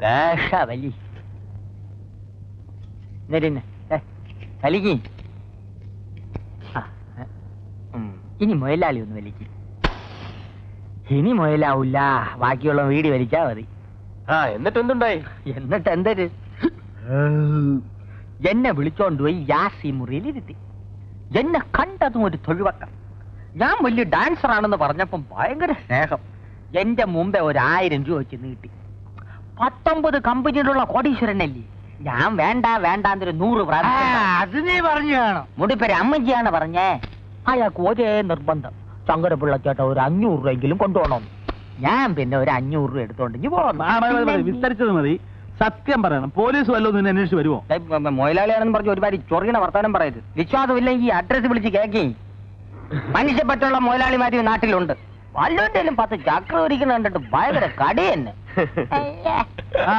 പേഷ വലി എന്നിട്ടിന്നെ വലിക്ക്. ഇനി മുയലാളി ഒന്ന് വലിക്ക്. ഇനി മുയലാവൂല. ബാക്കിയുള്ള വീടി വലിച്ചാ മതി. ആ എന്നിട്ട് എന്തുണ്ടായി? എന്നിട്ട് എന്തൊരു? എന്നെ വിളിച്ചോണ്ട് പോയി യാസി മുറിയിൽ ഇരുത്തി. എന്നെ കണ്ടതും ഒരു തൊഴിവക്കം. ഞാൻ വലിയ ഡാൻസർ ആണെന്ന് പറഞ്ഞപ്പം ഭയങ്കര സ്നേഹം. എന്റെ മുമ്പേ ഒരു ആയിരം രൂപ വെച്ച് നീട്ടി. പത്തൊമ്പത് കമ്പനിയിലുള്ള കോടീശ്വരനല്ലേ? ഞാൻ വേണ്ട വേണ്ടാന്നൊരു നൂറ് അത് നീ പറഞ്ഞു കാണും മുടിപ്പേര് അമ്മജിയാണ് പറഞ്ഞേ. അയാൾക്ക് ഒരേ നിർബന്ധം. ശങ്കരപിള്ള ചേട്ട ഒരു അഞ്ഞൂറ് രൂപയെങ്കിലും കൊണ്ടുപോകണം ഞാൻ പിന്നെ ഒരു അഞ്ഞൂറ് രൂപ എടുത്തോണ്ട് ഇനി പോന്നു. വിസ്തരിച്ചത് മതി. സത്യം പറയണം. പോലീസ് വല്ലതും നിന്നെ അന്വേഷിച്ച് വരുമോ മൊയിലാളിയാണെന്ന് പറഞ്ഞ് ഒരുപാട് ചൊറിയണ വർത്താനം പറയരുത്. വിശ്വാസമില്ലെങ്കിൽ അഡ്രസ് വിളിച്ച് കേക്കി. മനുഷ്യപ്പറ്റുള്ള മൊയിലാളിമാര് നാട്ടിലുണ്ട്. വല്ലവന്റെയും പത്ത് ചക്രം ഒരിക്കുന്ന കണ്ടിട്ട് ഭയങ്കര കടി തന്നെ. ആ.